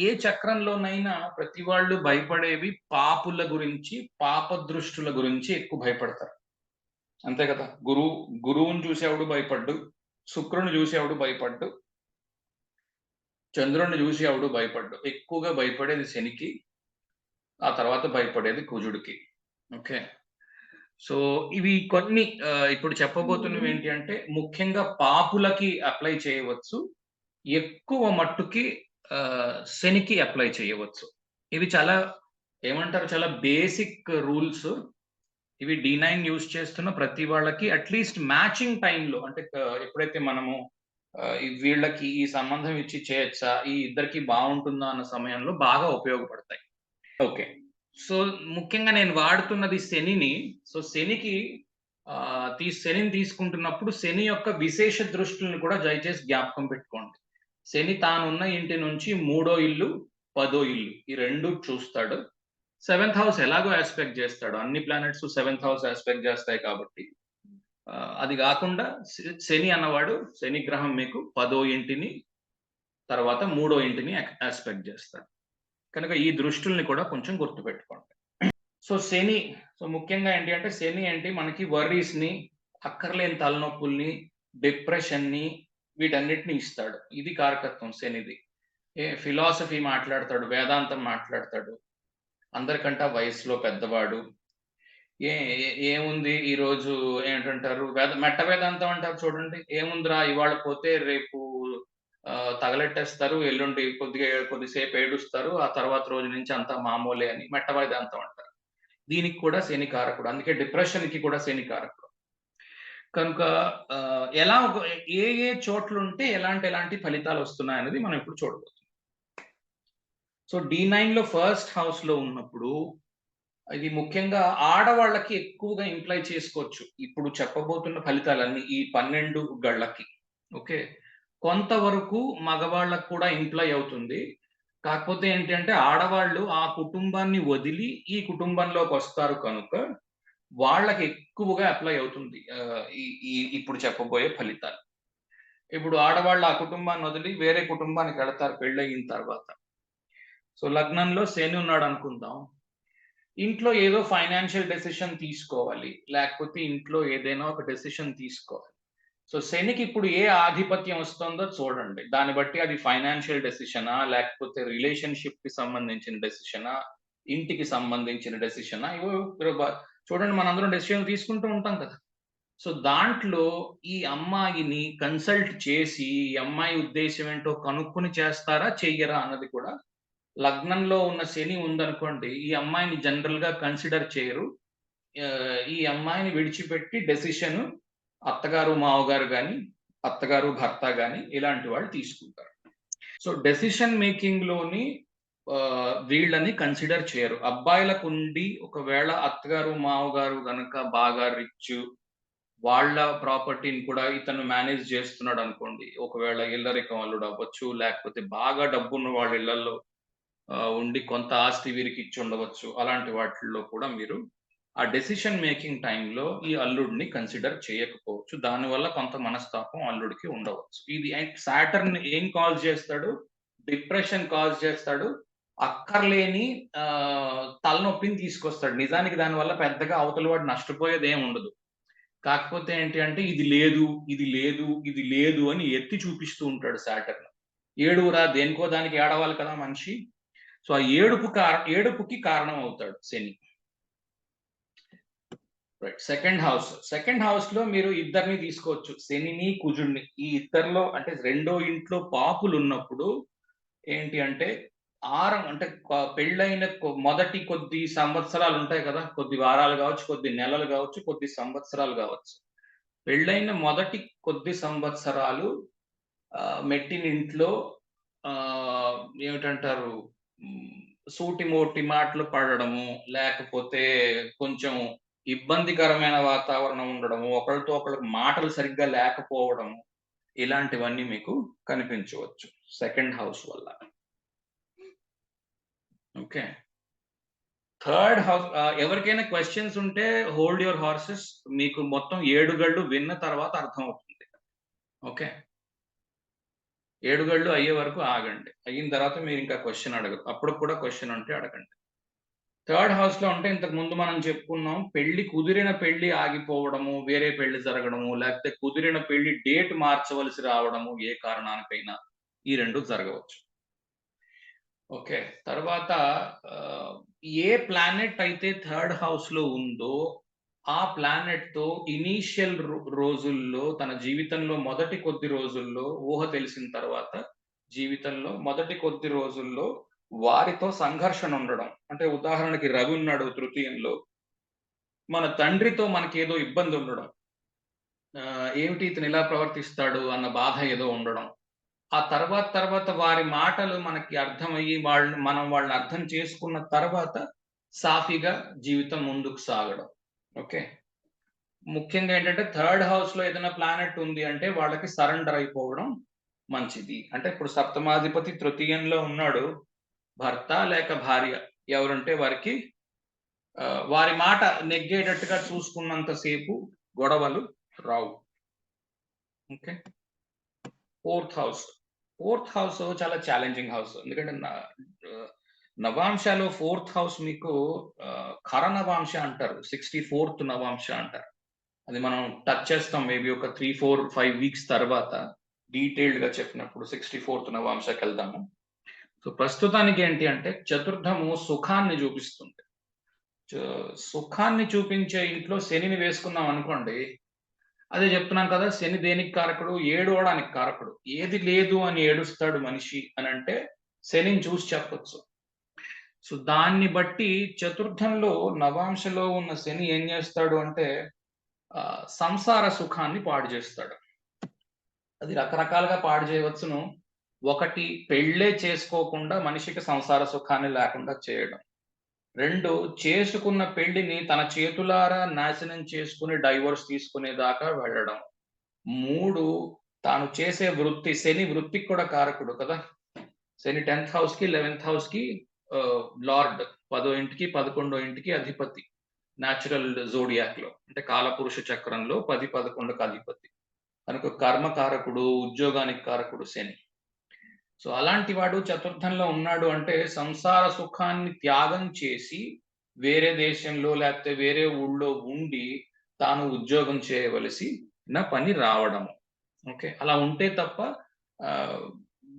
ఏ చక్రంలోనైనా ప్రతి వాళ్ళు భయపడేవి పాపుల గురించి పాప దృష్టుల గురించి ఎక్కువ భయపడతారు. అంతే కదా? గురువు గురువుని చూసేవాడు భయపడ్డు? శుక్రుని చూసేవాడు భయపడ్డు? చంద్రుడిని చూసేవాడు భయపడ్డు? ఎక్కువగా భయపడేది శనికి ఆ తర్వాత భయపడేది కుజుడికి. ఓకే? సో ఇవి కొన్ని ఇప్పుడు చెప్పబోతున్నవి ఏంటి అంటే ముఖ్యంగా పాపులకి అప్లై చేయవచ్చు. ఎక్కువ మట్టుకి శనికి అప్లై చేయవచ్చు. ఇవి చాలా ఏమంటారు చాలా బేసిక్ రూల్స్ ఇవి డి నైన్ యూస్ చేస్తున్న ప్రతి వాళ్ళకి అట్లీస్ట్ మ్యాచింగ్ టైంలో అంటే ఎప్పుడైతే మనము వీళ్ళకి ఈ సంబంధం ఇచ్చి చేయొచ్చా ఈ ఇద్దరికి బాగుంటుందా అన్న సమయంలో బాగా ఉపయోగపడతాయి. ఓకే. సో ముఖ్యంగా నేను వాడుతున్నది శనిని. సో శనికి తీ శనిని తీసుకుంటున్నప్పుడు శని యొక్క విశేష దృష్టిని కూడా దయచేసి జ్ఞాపకం పెట్టుకోండి. శని తానున్న ఇంటి నుంచి మూడో ఇల్లు పదో ఇల్లు ఈ రెండు చూస్తాడు. సెవెంత్ హౌస్ ఎలాగో ఆస్పెక్ట్ చేస్తాడు. అన్ని ప్లానెట్స్ సెవెంత్ హౌస్ ఆస్పెక్ట్ చేస్తాయి కాబట్టి. అది కాకుండా శని అన్నవాడు శని గ్రహం మీకు పదో ఇంటిని తర్వాత మూడో ఇంటిని ఆస్పెక్ట్ చేస్తాడు. కనుక ఈ దృష్టిల్ని కూడా కొంచెం గుర్తుపెట్టుకోండి. సో శని సో ముఖ్యంగా ఏంటి అంటే శని ఏంటి? మనకి వర్రీస్ని అక్కర్లేని తలనొప్పుల్ని డిప్రెషన్ని వీటన్నిటిని ఇస్తాడు. ఇది కారకత్వం శనిది. ఏ ఫిలాసఫీ మాట్లాడతాడు వేదాంతం మాట్లాడతాడు. అందరికంటే వయసులో పెద్దవాడు. ఏ ఏముంది ఈరోజు ఏంటంటారు? వేద మెట్ట వేదాంతం అంటారు చూడండి. ఏముందిరా ఇవాళ పోతే రేపు తగలెట్టేస్తారు ఎల్లుండి కొద్దిగా కొద్దిసేపు ఏడుస్తారు ఆ తర్వాత రోజు నుంచి అంతా మామూలే అని మెట్ట వేదాంతం అంటారు. దీనికి కూడా శని కారకుడు అందుకే డిప్రెషన్కి కూడా శని కారకుడు. కనుక ఎలా ఏ ఏ చోట్ల ఉంటే ఎలాంటి ఎలాంటి ఫలితాలు వస్తున్నాయి అనేది మనం ఇప్పుడు చూడబోతున్నాం. సో డి నైన్లో ఫస్ట్ హౌస్లో ఉన్నప్పుడు ఇది ముఖ్యంగా ఆడవాళ్ళకి ఎక్కువగా ఇంప్లై చేసుకోవచ్చు. ఇప్పుడు చెప్పబోతున్న ఫలితాలన్నీ ఈ పన్నెండు గళ్ళకి ఓకే? కొంతవరకు మగవాళ్ళకు కూడా ఇంప్లై అవుతుంది. కాకపోతే ఏంటంటే ఆడవాళ్ళు ఆ కుటుంబాన్ని వదిలి ఈ కుటుంబంలోకి వస్తారు కనుక వాళ్ళకి ఎక్కువగా అప్లై అవుతుంది ఈ ఇప్పుడు చెప్పబోయే ఫలితాలు. ఇప్పుడు ఆడవాళ్ళు ఆ కుటుంబాన్ని వదిలి వేరే కుటుంబానికి వెళతారు పెళ్ళయిన తర్వాత. సో లగ్నంలో శని ఉన్నాడు అనుకుందాం. ఇంట్లో ఏదో ఫైనాన్షియల్ డెసిషన్ తీసుకోవాలి లేకపోతే ఇంట్లో ఏదైనా ఒక డెసిషన్ తీసుకోవాలి. సో శనికి ఇప్పుడు ఏ ఆధిపత్యం వస్తుందో చూడండి. దాన్ని బట్టి అది ఫైనాన్షియల్ డెసిషనా లేకపోతే రిలేషన్షిప్కి సంబంధించిన డెసిషనా ఇంటికి సంబంధించిన డెసిషనా ఇవో చూడండి మనందరం డెసిషన్ తీసుకుంటూ ఉంటాం కదా. సో దాంట్లో ఈ అమ్మాయిని కన్సల్ట్ చేసి ఈ అమ్మాయి ఉద్దేశం ఏంటో కనుక్కొని చేస్తారా చెయ్యరా అన్నది కూడా లగ్నంలో ఉన్న శని ఉందనుకోండి ఈ అమ్మాయిని జనరల్గా కన్సిడర్ చేయరు. ఈ అమ్మాయిని విడిచిపెట్టి డెసిషన్ అత్తగారు మావగారు కానీ అత్తగారు భర్త కానీ ఇలాంటి వాళ్ళు తీసుకుంటారు. సో డెసిషన్ మేకింగ్లోని వీళ్ళని కన్సిడర్ చేయరు. అబ్బాయిలకు ఉండి ఒకవేళ అత్తగారు మావగారు గనక బాగా రిచ్ వాళ్ళ ప్రాపర్టీని కూడా ఇతను మేనేజ్ చేస్తున్నాడు అనుకోండి ఒకవేళ ఇల్లరికం అల్లుడు అవ్వచ్చు లేకపోతే బాగా డబ్బున్న వాళ్ళ ఇళ్ళలో ఉండి కొంత ఆస్తి వీరికి ఇచ్చి ఉండవచ్చు. అలాంటి వాటిల్లో కూడా మీరు ఆ డెసిషన్ మేకింగ్ టైంలో ఈ అల్లుడిని కన్సిడర్ చేయకపోవచ్చు. దానివల్ల కొంత మనస్తాపం అల్లుడికి ఉండవచ్చు. ఇది సాటర్న్ ఏం కాజ్ చేస్తాడు? డిప్రెషన్ కాజ్ చేస్తాడు. అక్కర్లేని తలనొప్పిని తీసుకొస్తాడు. నిజానికి దానివల్ల పెద్దగా అవతల వాడు నష్టపోయేది ఉండదు. కాకపోతే ఏంటి అంటే ఇది లేదు ఇది లేదు ఇది లేదు అని ఎత్తి చూపిస్తూ ఉంటాడు సాటర్న్. ఏడుగురా దేనికో దానికి ఏడవాలి కదా మనిషి. సో ఆ ఏడుపు కార ఏడుపుకి కారణం అవుతాడు Shani. Right second house second హౌస్లో మీరు ఇద్దరిని తీసుకోవచ్చు. శనిని కుజుడిని. ఈ ఇద్దరిలో అంటే రెండో ఇంట్లో పాపులు ఉన్నప్పుడు ఏంటి అంటే ఆరం అంటే పెళ్ళైన మొదటి కొద్ది సంవత్సరాలు ఉంటాయి కదా. కొద్ది వారాలు కావచ్చు కొద్ది నెలలు కావచ్చు కొద్ది సంవత్సరాలు కావచ్చు. పెళ్ళైన మొదటి కొద్ది సంవత్సరాలు మెట్టినింట్లో ఏమిటంటారు సూటి మోటి మాటలు పడడము లేకపోతే కొంచెం ఇబ్బందికరమైన వాతావరణం ఉండడము ఒకరితో ఒకరికి మాటలు సరిగ్గా లేకపోవడము ఇలాంటివన్నీ మీకు కనిపించవచ్చు సెకండ్ హౌస్ వల్ల. ఓకే థర్డ్ హౌస్ ఎవరికైనా క్వశ్చన్స్ ఉంటే హోల్డ్ యువర్ హార్సెస్ మీకు మొత్తం ఏడు గళ్ళు విన్న తర్వాత అర్థం అవుతుంది ఓకే ఏడు గళ్ళు అయ్యే వరకు ఆగండి. అయిన తర్వాత మీరు ఇంకా క్వశ్చన్ అడగరు. అప్పుడు కూడా క్వశ్చన్ ఉంటే అడగండి. థర్డ్ హౌస్లో అంటే ఇంతకు ముందు మనం చెప్పుకున్నాం పెళ్ళి కుదిరిన పెళ్ళి ఆగిపోవడము వేరే పెళ్ళి జరగడము లేకపోతే కుదిరిన పెళ్ళి డేట్ మార్చవలసి రావడము ఏ కారణానికైనా ఈ రెండు జరగవచ్చు. ఓకే. తర్వాత ఏ ప్లానెట్ అయితే థర్డ్ హౌస్లో ఉందో ఆ ప్లానెట్తో ఇనీషియల్ రోజుల్లో తన జీవితంలో మొదటి కొద్ది రోజుల్లో ఊహ తెలిసిన తర్వాత జీవితంలో మొదటి కొద్ది రోజుల్లో వారితో సంఘర్షణ ఉండడం. అంటే ఉదాహరణకి రవి ఉన్నాడు తృతీయంలో. మన తండ్రితో మనకి ఏదో ఇబ్బంది ఉండడం ఏమిటి ఇతను ఇలా ప్రవర్తిస్తాడు అన్న బాధ ఏదో ఉండడం. ఆ తర్వాత తర్వాత వారి మాటలు మనకి అర్థమయ్యి వాళ్ళని మనం వాళ్ళని అర్థం చేసుకున్న తర్వాత సాఫీగా జీవితం ముందుకు సాగడం. ఓకే? ముఖ్యంగా ఏంటంటే థర్డ్ హౌస్లో ఏదైనా ప్లానెట్ ఉంది అంటే వాళ్ళకి సరెండర్ అయిపోవడం మంచిది. అంటే ఇప్పుడు సప్తమాధిపతి తృతీయంలో ఉన్నాడు. భర్త లేక భార్య ఎవరుంటే వారికి వారి మాట నెగ్గేటట్టుగా చూసుకున్నంతసేపు గొడవలు రావు. Okay? Fourth house. Fourth house చాలా ఛాలెంజింగ్ హౌస్. ఎందుకంటే నవాంశలో ఫోర్త్ హౌస్ మీకు కర ఖర నవాంశ అంటారు. సిక్స్టీ ఫోర్త్ నవాంశ అంటారు. అది మనం టచ్ చేస్తాం మేబీ ఒక త్రీ ఫోర్ ఫైవ్ వీక్స్ తర్వాత డీటెయిల్డ్గా చెప్పినప్పుడు సిక్స్టీ ఫోర్త్ నవాంశకి వెళ్దాము. సో ప్రస్తుతానికి ఏంటి అంటే చతుర్థము సుఖాన్ని చూపిస్తుంది. సుఖాన్ని చూపించే ఇంట్లో శనిని వేసుకున్నాం అనుకోండి అదే చెప్తున్నాం కదా శని దేనికి కారకుడు? ఏడవడానికి కారకుడు. ఏది లేదు అని ఏడుస్తాడు మనిషి అని అంటే శనిని చూసి చెప్పొచ్చు. సో దాన్ని బట్టి చతుర్థంలో నవాంశలో ఉన్న శని ఏం చేస్తాడు అంటే ఆ, సంసార సుఖాన్ని పాడు చేస్తాడు. అది రకరకాలుగా పాడు చేయవచ్చును. ఒకటి పెళ్ళే చేసుకోకుండా మనిషికి సంసార సుఖాన్ని లేకుండా చేయడం. రెండు చేసుకున్న పెళ్ళిని తన చేతులారా నాశనం చేసుకుని డైవోర్స్ తీసుకునేదాకా వెళ్ళడం. మూడు తాను చేసే వృత్తి శని వృత్తికి కూడా కారకుడు కదా. శని టెన్త్ హౌస్కి లెవెన్త్ హౌస్కి లార్డ్ పదో ఇంటికి పదకొండో ఇంటికి అధిపతి. న్యాచురల్ జోడియాక్లో అంటే కాలపురుష చక్రంలో పది పదకొండుకు అధిపతి. కనుక కర్మకారకుడు ఉద్యోగానికి కారకుడు శని. సో అలాంటి వాడు చతుర్థంలో ఉన్నాడు అంటే సంసార సుఖాన్ని త్యాగం చేసి వేరే దేశంలో లేకపోతే వేరే ఊళ్ళో ఉండి తాను ఉద్యోగం చేయవలసి నా పని రావడము ఓకే? అలా ఉంటే తప్ప ఆ,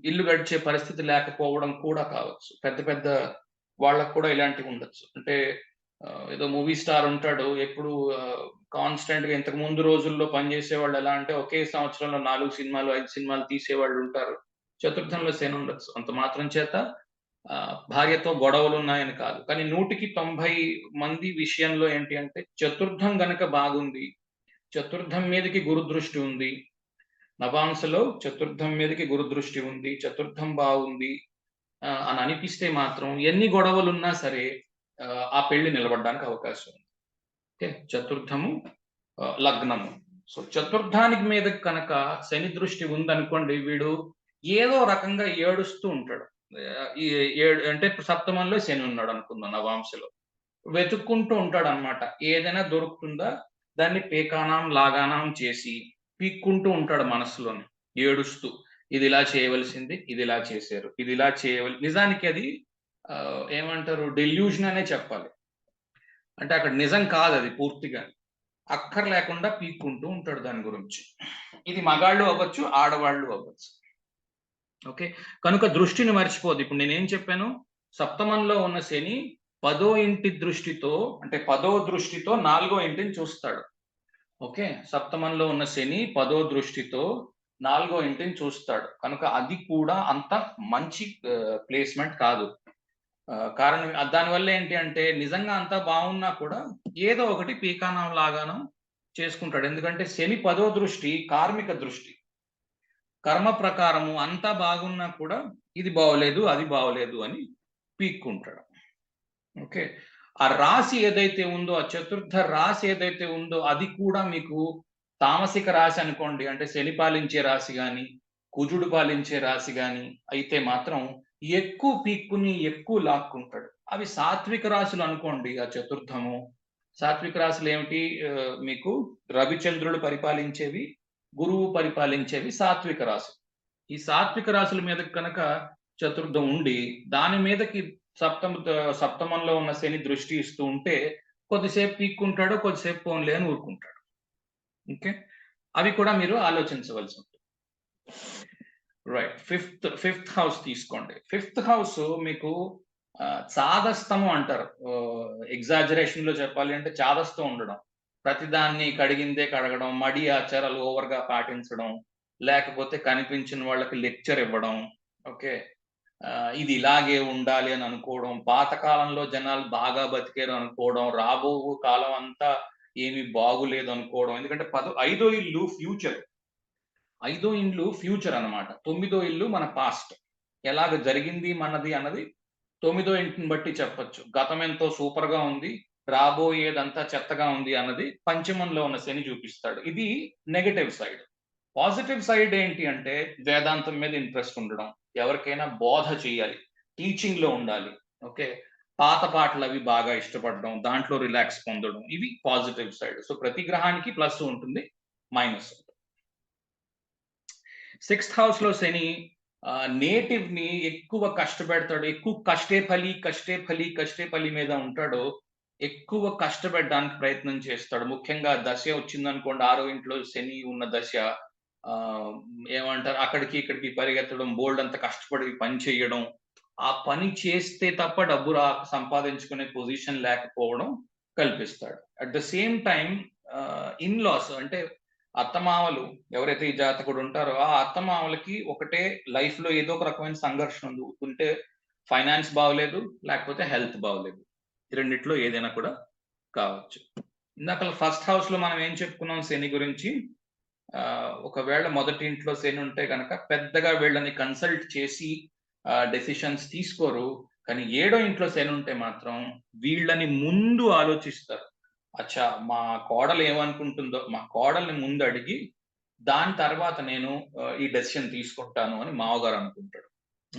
ఇల్లు గడిచే పరిస్థితి లేకపోవడం కూడా కావచ్చు. పెద్ద పెద్ద వాళ్ళకు కూడా ఇలాంటివి ఉండొచ్చు. అంటే ఏదో మూవీ స్టార్ ఉంటాడు ఎప్పుడు కాన్స్టెంట్గా ఇంతకు ముందు రోజుల్లో పనిచేసే వాళ్ళు ఎలా అంటే ఒకే సంవత్సరంలో నాలుగు సినిమాలు ఐదు సినిమాలు తీసేవాళ్ళు ఉంటారు. చతుర్థంలో శని ఉండొచ్చు. అంత మాత్రం చేత ఆ, భార్యతో గొడవలు ఉన్నాయని కాదు. కానీ నూటికి తొంభై మంది విషయంలో ఏంటి అంటే చతుర్థం గనక బాగుంది చతుర్థం మీదకి గురు దృష్టి ఉంది నవాంశలో చతుర్థం మీదకి గురు దృష్టి ఉంది చతుర్థం బాగుంది ఆ, అని అనిపిస్తే మాత్రం ఎన్ని గొడవలు ఉన్నా సరే ఆ, పెళ్ళి నిలబడడానికి అవకాశం ఉంది. ఓకే? చతుర్థము లగ్నము. సో చతుర్థానికి మీద కనుక శని దృష్టి ఉందనుకోండి వీడు ఏదో రకంగా ఏడుస్తూ ఉంటాడు. ఏడు అంటే సప్తమంలో శని ఉన్నాడు అనుకుందాం నవాంశలో. వెతుక్కుంటూ ఉంటాడు అనమాట ఏదైనా దొరుకుతుందా? దాన్ని పేకానాం లాగానాం చేసి పీక్కుంటూ ఉంటాడు మనసులోని ఏడుస్తూ ఇది ఇలా చేయవలసింది ఇది ఇలా చేశారు ఇది ఇలా చేయవల నిజానికి అది ఏమంటారు డెల్యూషన్ అనే చెప్పాలి. అంటే అక్కడ నిజం కాదు అది పూర్తిగా. అక్కర్ లేకుండా పీక్కుంటూ ఉంటాడు దాని గురించి. ఇది మగాళ్ళు అవ్వచ్చు ఆడవాళ్ళు అవ్వచ్చు. ఓకే? కనుక దృష్టిని మర్చిపోదు ఇప్పుడు నేనేం చెప్పాను? సప్తమంలో ఉన్న శని పదో ఇంటి దృష్టితో అంటే పదో దృష్టితో నాలుగో ఇంటిని చూస్తాడు. ఓకే? సప్తమంలో ఉన్న శని పదో దృష్టితో నాలుగో ఇంటిని చూస్తాడు. కనుక అది కూడా అంత మంచి ప్లేస్మెంట్ కాదు. కారణం దానివల్ల ఏంటి అంటే నిజంగా అంతా బాగున్నా కూడా ఏదో ఒకటి పీకానం లాగానం చేసుకుంటాడు. ఎందుకంటే శని పదో దృష్టి కార్మిక దృష్టి. కర్మ ప్రకారము అంతా బాగున్నా కూడా ఇది బాగోలేదు అది బాగోలేదు అని పీక్కుంటాడు. ఓకే. ఆ రాశి ఏదైతే ఉందో ఆ చతుర్థ రాశి ఏదైతే ఉందో అది కూడా మీకు తామసిక రాశి అనుకోండి అంటే శని పాలించే రాశి కానీ కుజుడు పాలించే రాశి కానీ అయితే మాత్రం ఎక్కువ పీక్కుని ఎక్కువ లాక్కుంటాడు. అవి సాత్విక రాశులు అనుకోండి ఆ చతుర్థము. సాత్విక రాశులు ఏమిటి? మీకు రవిచంద్రుడు పరిపాలించేవి గురువు పరిపాలించేవి సాత్విక రాశి ఈ సాత్విక రాశుల మీద కనుక చతుర్థం ఉండి దాని మీదకి సప్తమ సప్తమంలో ఉన్న శని దృష్టి ఇస్తూ ఉంటే కొద్దిసేపు పీక్కుంటాడు కొద్దిసేపు పోన్లే అని ఊరుకుంటాడు. ఓకే? అవి కూడా మీరు ఆలోచించవలసి ఉంటుంది. రైట్. ఫిఫ్త్ ఫిఫ్త్ హౌస్ తీసుకోండి. ఫిఫ్త్ హౌస్ మీకు చాదస్తము అంటారు. ఎగ్జాజరేషన్లో చెప్పాలి అంటే చాదస్తం ఉండడం. ప్రతిదాన్ని కడిగిందే కడగడం మడి ఆచారాలు ఓవర్గా పాటించడం లేకపోతే కనిపించిన వాళ్ళకి లెక్చర్ ఇవ్వడం ఓకే ఇది ఇలాగే ఉండాలి అని అనుకోవడం పాతకాలంలో జనాలు బాగా బతికారు అనుకోవడం రాబో కాలం అంతా ఏమి బాగులేదు అనుకోవడం ఎందుకంటే పదో ఐదో ఇల్లు ఫ్యూచర్ ఐదో ఇల్లు ఫ్యూచర్ అన్నమాట. తొమ్మిదో ఇల్లు మన పాస్ట్ ఎలాగ జరిగింది మనది అన్నది తొమ్మిదో ఇంటిని బట్టి చెప్పొచ్చు. గతం ఎంతో సూపర్గా ఉంది రాబోయేదంతా చెత్తగా ఉంది అన్నది పంచమంలో ఉన్న శని చూపిస్తాడు. ఇది నెగటివ్ సైడ్ పాజిటివ్ సైడ్ ఏంటి అంటే వేదాంతం మీద ఇంట్రెస్ట్ ఉండడం. ఎవరికైనా బోధ చేయాలి. టీచింగ్లో ఉండాలి. ఓకే? పాత పాటలు అవి బాగా ఇష్టపడడం దాంట్లో రిలాక్స్ పొందడం ఇవి పాజిటివ్ సైడ్ సో ప్రతి గ్రహానికి ప్లస్ ఉంటుంది మైనస్ సిక్స్త్ హౌస్లో శని నేటివ్ని ఎక్కువ కష్టపెడతాడు. ఎక్కువ కష్టే ఫలి కష్టే ఫలి కష్టే ఫలి మీద ఉంటాడు. ఎక్కువ కష్టపెట్టడానికి ప్రయత్నం చేస్తాడు. ముఖ్యంగా దశ వచ్చిందనుకోండి ఆరో ఇంట్లో శని ఉన్న దశ ఆ ఏమంటారు అక్కడికి ఇక్కడికి పరిగెత్తడం బోల్డ్ అంత కష్టపడి పని చేయడం ఆ పని చేస్తే తప్ప డబ్బు రా సంపాదించుకునే పొజిషన్ లేకపోవడం కల్పిస్తాడు. At the same time in laws అంటే అత్తమామలు ఎవరైతే ఈ జాతకుడు ఉంటారో ఆ అత్తమామలకి ఒకటే లైఫ్లో ఏదో ఒక రకమైన సంఘర్షణ ఉంది ఉంటే ఫైనాన్స్ బాగలేదు లేకపోతే హెల్త్ బాగలేదు. ఈ రెండిట్లో ఏదైనా కూడా కావచ్చు. ఇందాక ఫస్ట్ హౌస్లో మనం ఏం చెప్పుకున్నాం శని గురించి? ఒకవేళ మొదటి ఇంట్లో శని ఉంటే కనుక పెద్దగా వీళ్ళని కన్సల్ట్ చేసి డెసిషన్స్ తీసుకోరు. కానీ ఏడో ఇంట్లో శని ఉంటే మాత్రం వీళ్ళని ముందు ఆలోచిస్తారు. అచ్చా మా కోడలు ఏమనుకుంటుందో మా కోడల్ని ముందు అడిగి దాని తర్వాత నేను ఈ డెసిషన్ తీసుకుంటాను అని మావగారు అనుకుంటాడు.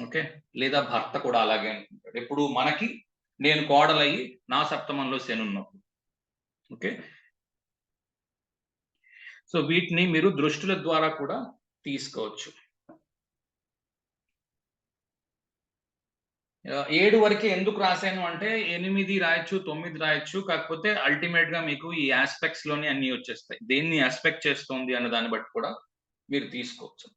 ఓకే? లేదా భర్త కూడా అలాగే అనుకుంటాడు. ఇప్పుడు మనకి నేను కోడలయ్యి నా సప్తమంలో శని ఉన్నప్పుడు ఓకే? సో వీటిని మీరు దృష్టిల ద్వారా కూడా తీసుకోవచ్చు. ఏడు వరకే ఎందుకు రాశాను అంటే ఎనిమిది రాయొచ్చు తొమ్మిది రాయొచ్చు కాకపోతే అల్టిమేట్గా మీకు ఈ ఆస్పెక్ట్స్లోనే అన్ని వచ్చేస్తాయి. దేన్ని ఆస్పెక్ట్ చేస్తుంది అన్న దాన్ని బట్టి కూడా మీరు తీసుకోవచ్చు.